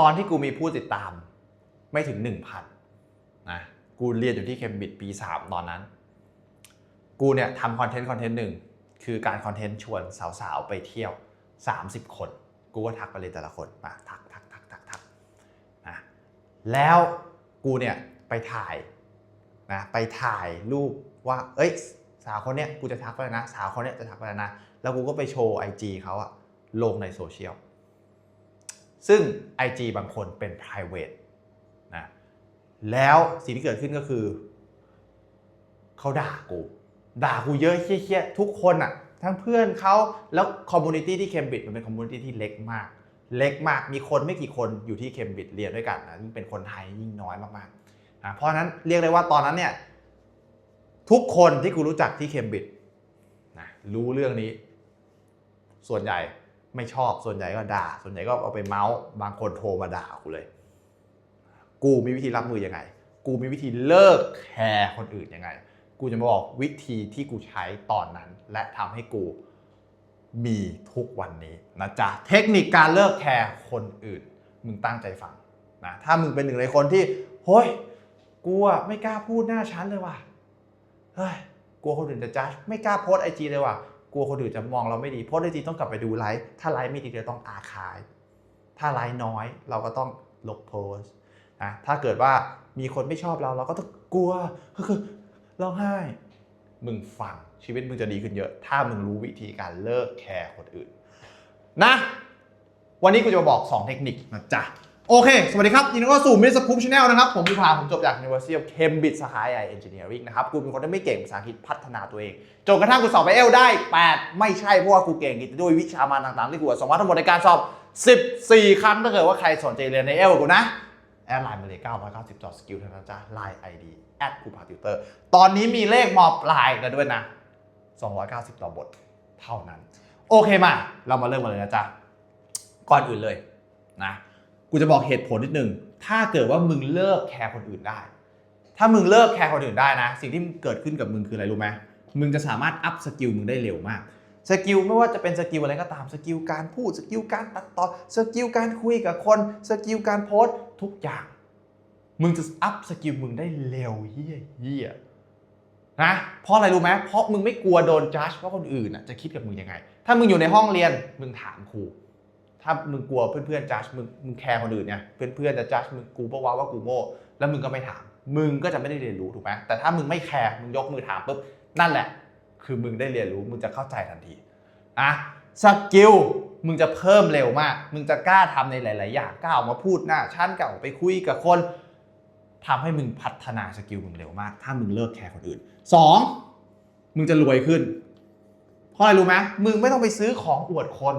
ตอนที่กูมีผู้ติดตาม ไม่ถึง 1,000นะกูเรียนอยู่ที่เคมบริดจ์ปี 3 ตอนนั้น กูเนี่ยทำคอนเทนต์คอนเทนต์หนึ่งคือการคอนเทนต์ชวนสาวๆ ไปเที่ยว 30 คน กูก็ทักไปเลยแต่ละคนมาทักทักทักทักทักนะแล้วกูเนี่ยไปถ่ายนะไปถ่ายรูปว่า เอ้ยสาวคนเนี้ยกูจะทักไปนะ สาวคนเนี้ยจะทักไปนะ แล้วกูก็ไปโชว์ IG เขาอะลงในโซเชียล ซึ่ง IG บางคนเป็น private นะแล้วสิ่งที่เกิดขึ้นก็คือเขาด่ากู ด่ากูเยอะเชี่ยๆทุกคนอะทั้งเพื่อนเขาแล้วคอมมูนิตี้ที่เคมบริดจ์มันเป็นคอมมูนิตี้ที่เล็กมาก เล็กมากมีคนไม่กี่คนอยู่ที่เคมบริดจ์เรียนด้วยกันนะยิ่งเป็นคนไทยยิ่งน้อยมากๆนะเพราะนั้นเรียกได้ว่าตอนนั้นเนี่ยทุกคนที่กูรู้จักที่เคมบริดจ์นะรู้เรื่องนี้ ส่วนใหญ่ ไม่ชอบส่วนใหญ่ก็ด่า ส่วนใหญ่ก็เอาไปเมาส์บางคนโทรมาด่ากูเลย กูมีวิธีรับมือยังไง กูมีวิธีเลิกแคร์คนอื่นยังไง กูจะมาบอกวิธีที่กูใช้ตอนนั้น และทำให้กูมีทุกวันนี้นะจ๊ะเทคนิคการเลิกแคร์คนอื่น มึงตั้งใจฟังนะถ้ามึงเป็นหนึ่งในคนที่เฮ้ยกูอะไม่กล้าพูดหน้าชั้นเลยว่ะเฮ้ยกลัวคนอื่นจะจัดไม่กล้าโพสไอจีเลยว่ะ กลัวคนอื่นจะมองเราไม่ดีโพสไอจีต้องกลับไปดูไลฟ์ถ้าไลฟ์ไม่ดีเราต้องอาคาย ถ้าไลฟ์น้อยเราก็ต้องลบโพสนะถ้าเกิดว่ามีคนไม่ชอบเราเราก็ต้องกลัวก็คือร้องไห้ มึงฟังชีวิตมึงจะดีขึ้นเยอะ ถ้ามึงรู้วิธีการเลิกแคร์คนอื่น นะ วันนี้กูจะมาบอก 2 เทคนิคนะจ๊ะ โอเค สวัสดีครับยินดีต้อนรับสู่มิสคูปชาแนลนะครับ ผมพิพาผมจบจาก University of Cambridge สาขา AI Engineering นะครับ กูเป็นคนที่ไม่เก่งภาษาอังกฤษพัฒนาตัวเอง จนกระทั่งกูสอบไปเอลได้ 8 ไม่ใช่ เพราะว่ากูเก่งแต่ด้วยวิชามาต่างๆ ที่กูสมวัติทั้งหมดในการสอบ 14 ครั้งถ้าเกิดว่าใครสนใจเรียนในเอลกูนะแอดไลน์มาเลย990จอสกิลเท่านั้นจ้าไลน์ ID แอดคูพาติวเตอร์ตอนนี้มีเลขมอปลายกันด้วยนะ 290 ต่อบทเท่านั้น โอเคมา เรามาเริ่มกันเลยนะจ๊ะก่อนอื่นเลยนะ กูจะบอกเหตุผลนิดนึง ถ้าเกิดว่ามึงเลิกแคร์คนอื่นได้ ถ้ามึงเลิกแคร์คนอื่นได้นะ สิ่งที่เกิดขึ้นกับมึงคืออะไรรู้ไหมมึงจะสามารถอัพสกิลมึงได้เร็วมาก สกิลไม่ว่าจะเป็นสกิลอะไรก็ตาม สกิลการพูด สกิลการตัดต่อ สกิลการคุยกับคน สกิลการโพสต์ทุกอย่าง มึงจะอัพสกิลมึงได้เร็วเฮี้ยเฮี้ยนะเพราะอะไรรู้ไหมเพราะมึงไม่กลัวโดนจัดว่าคนอื่นน่ะจะคิดกับมึงยังไง ถ้ามึงอยู่ในห้องเรียนมึงถามครู ถ้ามึงกลัวเพื่อนๆจัดมึงมึงแคร์คนอื่นเนี่ยเพื่อนๆจะจัดมึงกูเพราะว่าว่ากูโง่แล้วมึงก็ไม่ถาม มึงก็จะไม่ได้เรียนรู้ถูกไหมแต่ถ้ามึงไม่แคร์มึงยกมือถามปุ๊บนั่นแหละ คือมึงได้เรียนรู้มึงจะเข้าใจทันทีอะสกิลมึงจะเพิ่มเร็วมาก มึงจะกล้าทำในหลาย ๆ อย่างกล้าออกมาพูดหน้าชั้นกล้าออกไปคุยกับคนทำให้มึงพัฒนาสกิลมึงเร็วมาก ถ้ามึงเลิกแคร์คนอื่นสองมึงจะรวยขึ้นเพราะอะไรรู้ไหมมึงไม่ต้องไปซื้อของอวดคน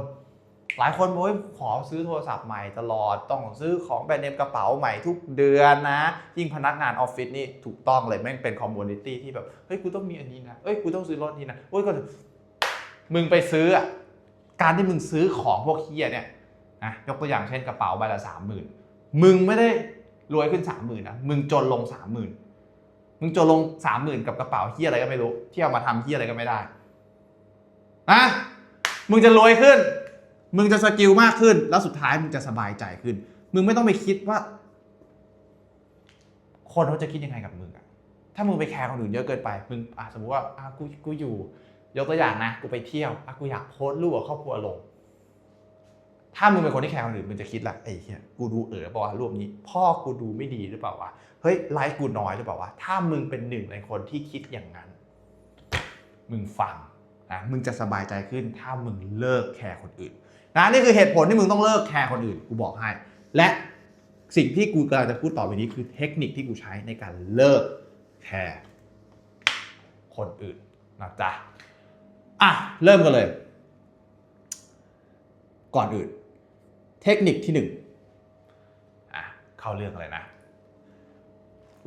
หลายคนบอกว่าขอซื้อโทรศัพท์ใหม่ตลอด ต้องซื้อของแบรนด์เนมกระเป๋าใหม่ทุกเดือนนะ ยิ่งพนักงานออฟฟิศนี่ถูกต้องเลยแม่งเป็นคอมมูนิตี้ที่แบบ เฮ้ย กูต้องมีอันนี้นะ เอ้ย กูต้องซื้อรถนี้นะเอ้ยก็มึงไปซื้ออะการที่มึงซื้อของพวกเฮียเนี่ยนะยกตัวอย่างเช่นกระเป๋าใบละสามหมื่นมึงไม่ได้รวยขึ้นสามหมื่นนะ มึงจนลงสามหมื่นมึงจนลงสามหมื่นกับกระเป๋าเฮียอะไรก็ไม่รู้ ที่เอามาทำเฮียอะไรก็ไม่ได้นะมึงจะรวยขึ้น มึงจะสกิลมากขึ้น แล้วสุดท้ายมึงจะสบายใจขึ้น มึงไม่ต้องไปคิดว่า คนเขาจะคิดยังไงกับมึงอะถ้ามึงไปแคร์คนอื่นเยอะเกินไป มึงอะสมมติว่าอะกูกูอยู่ ยกตัวอย่างนะ กูไปเที่ยวอะกูอยากโพสต์รูปกับครอบครัวลง ถ้ามึงเป็นคนที่แคร์คนอื่นมึงจะคิดละไอ้เหี้ยกูดูเออเปล่าวะรูปนี้ พ่อกูดูไม่ดีหรือเปล่าวะเฮ้ยไลฟ์กูน้อยหรือเปล่าวะถ้ามึงเป็นหนึ่งในคนที่คิดอย่างนั้น มึงฟังนะมึงจะสบายใจขึ้น ถ้ามึงเลิกแคร์คนอื่น นะนี่คือเหตุผลที่มึงต้องเลิกแคร์คนอื่นกูบอกให้ และสิ่งที่กูกำลังจะพูดต่อไปนี้คือเทคนิคที่กูใช้ในการเลิกแคร์คนอื่นนะจ๊ะอะเริ่มกันเลย ก่อนอื่น เทคนิคที่หนึ่งอะเข้าเรื่องอะไรนะ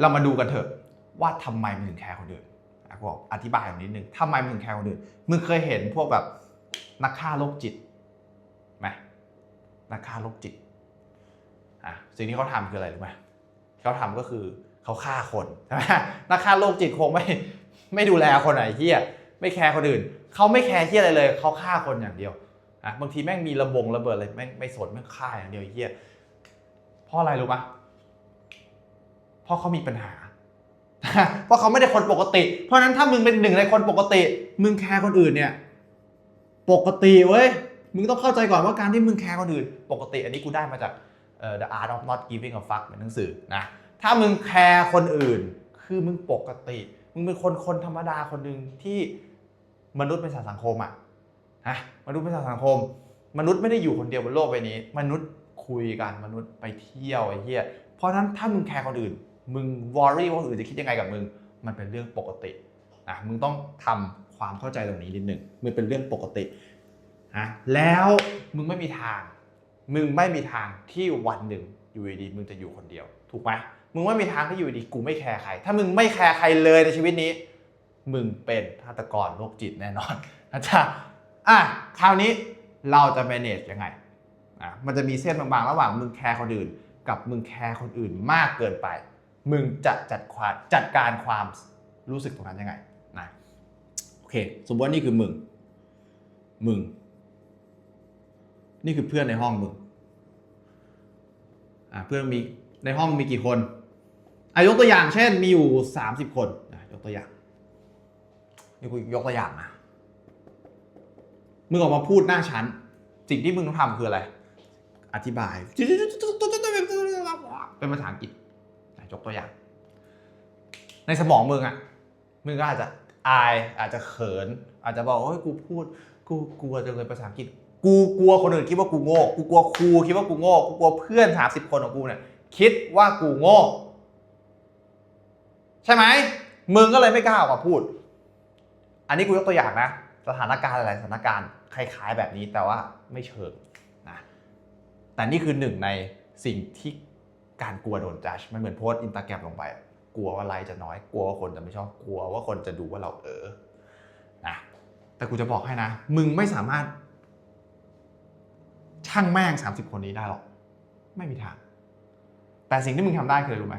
เรามาดูกันเถอะว่าทำไมมึงถึงแคร์คนอื่นอะกูบอกอธิบายอย่างนิดนึงทำไมมึงถึงแคร์คนอื่นมึงเคยเห็นพวกแบบนักฆ่าโรคจิต นักฆ่าโรคจิตอะสิ่งที่เขาทำคืออะไรรู้ไหมเขาทำก็คือเขาฆ่าคนใช่ไหมนักฆ่าโรคจิตคงไม่ไม่ดูแลคนไหนเฮียไม่แคร์คนอื่นเขาไม่แคร์ที่อะไรเลยเขาฆ่าคนอย่างเดียวนะบางทีแม่งมีระบงระเบิดอะไรแม่งไม่สนแม่งฆ่าอย่างเดียวเฮียเพราะอะไรรู้ปะเพราะเขามีปัญหาเพราะเขาไม่ได้คนปกติ เพราะนั้นถ้ามึงเป็นหนึ่งในคนปกติ มึงแคร์คนอื่นเนี่ย ปกติเว้ย มึงต้องเข้าใจก่อนว่าการที่มึงแคร์คนอื่น ปกติอันนี้กูได้มาจาก The Art of Not Giving a Fuck เป็นหนังสือนะ ถ้ามึงแคร์คนอื่น คือมึงปกติ มึงเป็นคนคนธรรมดาคนหนึ่งที่มนุษย์เป็นสัตว์สังคมอะฮะมนุษย์เป็นสัตว์สังคม มนุษย์ไม่ได้อยู่คนเดียวบนโลกใบนี้ มนุษย์คุยกันมนุษย์ไปเที่ยวไอ้เหี้ย เพราะนั้นถ้ามึงแคร์คนอื่น มึงวอรี่ว่าคนอื่นจะคิดยังไงกับมึง มันเป็นเรื่องปกติอะมึงต้องทำความเข้าใจตรงนี้นิดหนึ่งมันเป็นเรื่องปกติะแล้วมึงไม่มีทาง มึงไม่มีทางที่วันหนึ่งอยู่ดีๆมึงจะอยู่คนเดียว ถูกไหมมึงไม่มีทางที่อยู่ดีๆกูไม่แคร์ใคร ถ้ามึงไม่แคร์ใครเลยในชีวิตนี้ มึงเป็นฆาตกรโรคจิตแน่นอนนะจ๊ะอะคราวนี้เราจะ manage ยังไงอะมันจะมีเส้นบางๆ ระหว่างมึงแคร์คนอื่น กับมึงแคร์คนอื่นมากเกินไป มึงจะจัดความจัดการความรู้สึกตรงนั้นยังไงนะโอเค สมมติว่านี่คือมึง มึง นี่คือเพื่อนในห้องมึงอะเพื่อนมีในห้องมีกี่คนอายกตัวอย่างเช่นมีอยู่ 30 คนอะยกตัวอย่างนี่กูยกตัวอย่างนะมึงออกมาพูดหน้าชั้น สิ่งที่มึงต้องทำคืออะไร อธิบาย เป็นภาษาอังกฤษอะยกตัวอย่าง ในสมองมึงอะ มึงก็อาจจะอายอาจจะเขิน อาจจะบอกโอ้ยกูพูด กูกลัวจังเลยภาษาอังกฤษ กูกลัวคนอื่นคิดว่ากูโง่ กูกลัวครูคิดว่ากูโง่ กูกลัวเพื่อนสามสิบคนของกูเนี่ยคิดว่ากูโง่ ใช่ไหม มึงก็เลยไม่กล้าออกมาพูด อันนี้กูยกตัวอย่างนะ สถานการณ์หลายๆสถานการณ์คล้าย ๆ แบบนี้แต่ว่าไม่เชิงนะ แต่นี่คือหนึ่งในสิ่งที่การกลัวโดนจัดมันเหมือนโพสต์อินตาแกรมลงไป กลัวว่าไลค์จะน้อย กลัวว่าคนจะไม่ชอบ กลัวว่าคนจะดูว่าเราเออนะ แต่กูจะบอกให้นะ มึงไม่สามารถ ช่างแม่ง 30 คนนี้ได้หรอก ไม่มีทาง แต่สิ่งที่มึงทำได้คืออะไรรู้ไหม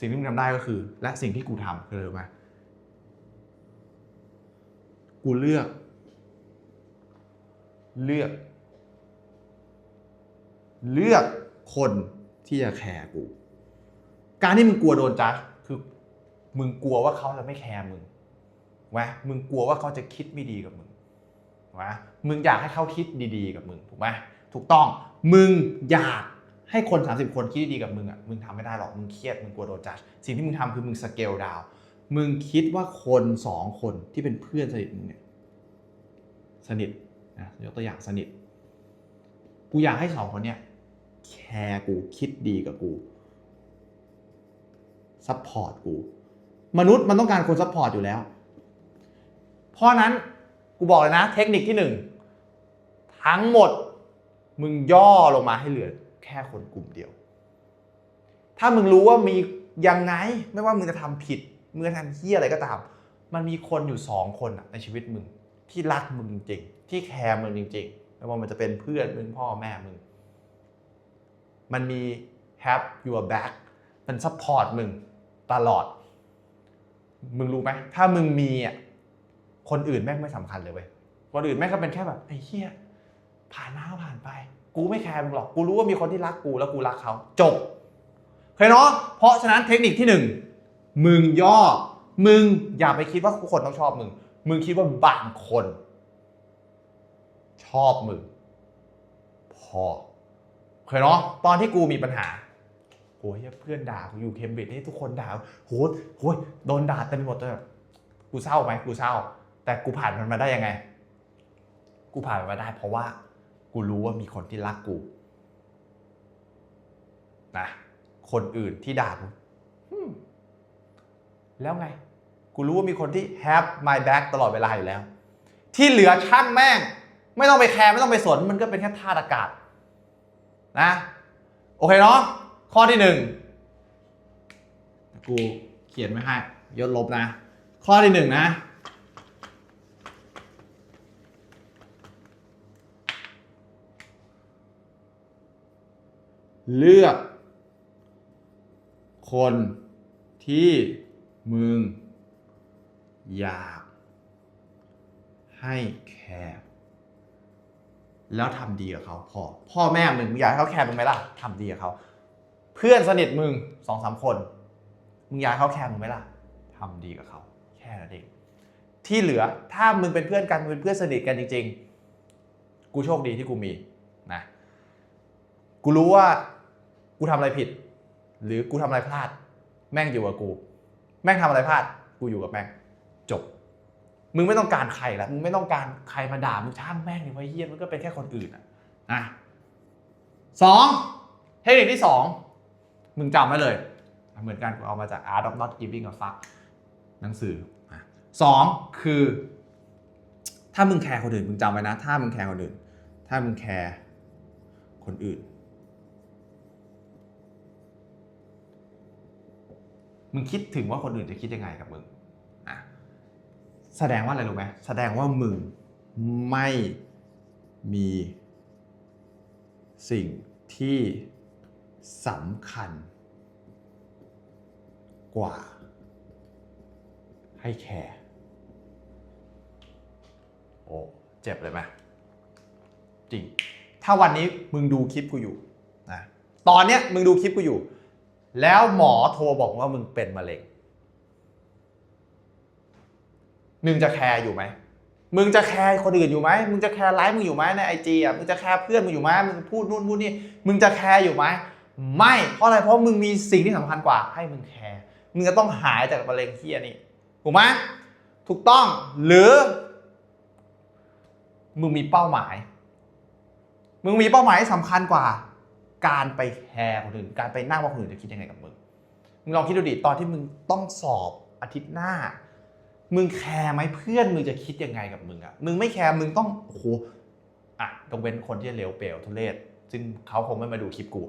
สิ่งที่มึงทำได้ก็คือ และสิ่งที่กูทำคืออะไรรู้ไหมกูเลือก เลือก เลือกคนที่จะแคร์กู การที่มึงกลัวโดนจัดคือ มึงกลัวว่าเขาจะไม่แคร์มึงวะมึงกลัวว่าเขาจะคิดไม่ดีกับมึงะมึงอยากให้เขาคิดดีๆกับมึงถูกไหมถูกต้อง มึงอยากให้คน 30 คนคิดดีกับมึงอะ มึงทำไม่ได้หรอก มึงเครียด มึงกลัวโดนจัด สิ่งที่มึงทำคือมึงสเกลดาว มึงคิดว่าคนสองคนที่เป็นเพื่อนสนิทมึงเนี่ยสนิทนะยกตัวอย่างสนิท กูอยากให้สองคนเนี่ยแคร์กูคิดดีกับกูซัพพอร์ตกู มนุษย์มันต้องการคนซัพพอร์ตอยู่แล้ว เพราะนั้น กูบอกเลยนะ เทคนิคที่หนึ่งทั้งหมดมึงย่อลงมาให้เหลือแค่คนกลุ่มเดียว ถ้ามึงรู้ว่ามียังไงไม่ว่ามึงจะทำผิดมึงจะทำเฮี้ยอะไรก็ตาม มันมีคนอยู่สองคนอะในชีวิตมึงที่รักมึงจริง ๆ ที่แคร์มึงจริง ๆ ไม่ว่ามันจะเป็นเพื่อนมึงพ่อแม่มึง มันมี have your back มัน support มึงตลอด มึงรู้ไหมถ้ามึงมีอะ คนอื่นแม่งไม่สำคัญเลยเว้ยคนอื่นแม่งก็เป็นแค่แบบไอ้เหี้ยผ่านมาผ่านไป กูไม่แคร์มึงหรอก กูรู้ว่ามีคนที่รักกูแล้วกูรักเขาจบเคยเนาะเพราะฉะนั้นเทคนิคที่หนึ่งมึงย่อ มึงอย่าไปคิดว่าทุกคนต้องชอบมึง มึงคิดว่าบางคน ชอบมึงพอเคยเนาะตอนที่กูมีปัญหาโหยเพื่อนด่ากูอยู่เคมบริดจ์นี่ทุกคนด่าโหโหยโดนด่าเต็มไปหมดเลยกูเศร้าไหมกูเศร้า แต่กูผ่านมันมาได้ยังไง กูผ่านมันมาได้ เพราะว่ากูรู้ว่ามีคนที่รักกูนะคนอื่นที่ด่ากูอืมแล้วไง กูรู้ว่ามีคนที่ have my back ตลอดเวลาอยู่แล้ว ที่เหลือช่างแม่ง ไม่ต้องไปแคร์ไม่ต้องไปสน มันก็เป็นแค่ธาตุอากาศ นะ โอเคเนาะข้อที่หนึ่งกูเขียนไม่ให้ยศลบนะ ข้อที่หนึ่งนะ เลือก คนที่มึง อยาก ให้แคร์แล้วทำดีกับเขาพอพ่อแม่มึงอยากให้เขาแคร์มึงไหมล่ะทำดีกับเขาเพื่อนสนิทมึงสองสามคน มึงอยากให้เขาแคร์มึงไหมล่ะทำดีกับเขาแค่นั้นเองที่เหลือถ้ามึงเป็นเพื่อนกันมึงเป็นเพื่อนสนิทกันจริง ๆ กูโชคดีที่กูมีนะกูรู้ว่า กูทำอะไรผิด หรือกูทำอะไรพลาด แม่งอยู่กับกู แม่งทำอะไรพลาด กูอยู่กับแม่ง จบ มึงไม่ต้องการใครละมึงไม่ต้องการใครมาด่ามึงช่างแม่งดิว่าเฮียมันก็เป็นแค่คนอื่นอะนะสองเทคนิคที่สองมึงจำไว้เลย เหมือนกันกูเอามาจาก Art of Not Giving a Fuck หนังสืออะสองคือ ถ้ามึงแคร์คนอื่น มึงจำไว้นะ ถ้ามึงแคร์คนอื่น ถ้ามึงแคร์คนอื่น มึงคิดถึงว่าคนอื่นจะคิดยังไงกับมึงอะแสดงว่าอะไรรู้ไหมแสดงว่ามึงไม่มีสิ่งที่สำคัญ กว่า ให้แคร์โอ้เจ็บเลยไหมจริง ถ้าวันนี้มึงดูคลิปกูอยู่นะตอนเนี้ยมึงดูคลิปกูอยู่ แล้วหมอโทรบอกว่ามึงเป็นมะเร็งมึงจะแคร์อยู่ไหม มึงจะแคร์คนอื่นอยู่ไหม มึงจะแคร์ไลฟ์มึงอยู่ไหมในไอจีอะ มึงจะแคร์เพื่อนมึงอยู่ไหมมึงพูดนู่นพูดนี่ มึงจะแคร์อยู่ไหม ไม่ เพราะอะไร เพราะมึงมีสิ่งที่สำคัญกว่า ให้มึงแคร์ มึงจะต้องหายจากมะเร็งเฮียนี่ ถูกไหมถูกต้อง หรือ มึงมีเป้าหมาย มึงมีเป้าหมายที่สำคัญกว่า การไปแคร์คนอื่น การไปนั่งว่าคนอื่นจะคิดยังไงกับมึง มึงลองคิดดูดิ ตอนที่มึงต้องสอบอาทิตย์หน้า มึงแคร์ไหมเพื่อนมึงจะคิดยังไงกับมึงอะมึงไม่แคร์ มึงต้อง โอ้โห อะต้องเว้นคนที่เลวเปลวทุเรศ ซึ่งเขาคงไม่มาดูคลิปกู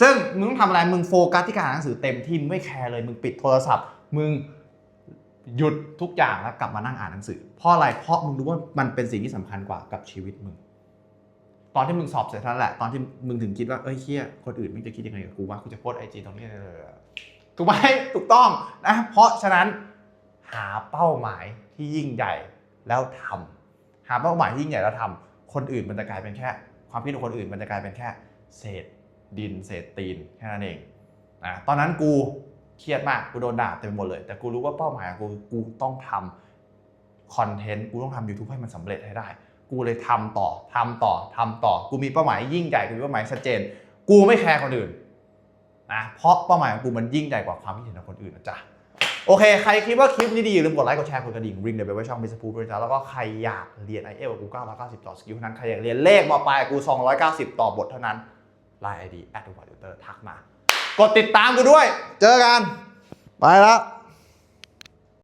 ซึ่งมึงต้องทำอะไร มึงโฟกัสที่การอ่านหนังสือเต็มที่มึงไม่แคร์เลย มึงปิดโทรศัพท์ มึงหยุดทุกอย่างแล้วกลับมานั่งอ่านหนังสือ เพราะอะไร เพราะมึงรู้ว่ามันเป็นสิ่งที่สำคัญกว่ากับชีวิตมึง ตอนที่มึงสอบเสร็จเท่านั้นแหละ ตอนที่มึงถึงคิดว่า เอ้ยเฮียคนอื่นมึงจะคิดยังไงกับกูว่ากูจะโพสไอจีตรงนี้เลยถูกไหมถูกต้องนะ เพราะฉะนั้นหาเป้าหมายที่ยิ่งใหญ่แล้วทำหาเป้าหมายที่ยิ่งใหญ่แล้วทำคนอื่นมันจะกลายเป็นแค่ ความคิดของคนอื่นมันจะกลายเป็นแค่ เศษดินเศษตีนแค่นั้นเองนะตอนนั้นกูเครียดมากกูโดนด่าเต็มไปหมดเลย แต่กูรู้ว่าเป้าหมายกูกูต้องทำคอนเทนต์กูต้องทำ YouTube ให้มันสำเร็จให้ได้ กูเลยทำต่อทำต่อทำต่อ กูมีเป้าหมายยิ่งใหญ่กูมีเป้าหมายชัดเจน กูไม่แคร์คนอื่นนะเพราะเป้าหมายของกูมันยิ่งใหญ่กว่าความคิดเห็นของคนอื่นนะจ๊ะโอเค ใครคิดว่าคลิปนี้ดีอย่าลืมกดไลค์ กดแชร์ กดกระดิ่ง ริงเดี๋ยวไปไว้ช่องมิสพูด้วยจ้าแล้วก็ใครอยากเรียน i อเอลกับกู990ต่อสกิลเท่านั้น ใครอยากเรียนเลขมาปลายกู290ต่อบทเท่านั้นไลน์ไอดีแอดทูบอร์ติวเตอร์ทักมา กดติดตามกูด้วย เจอกัน ไปแล้ว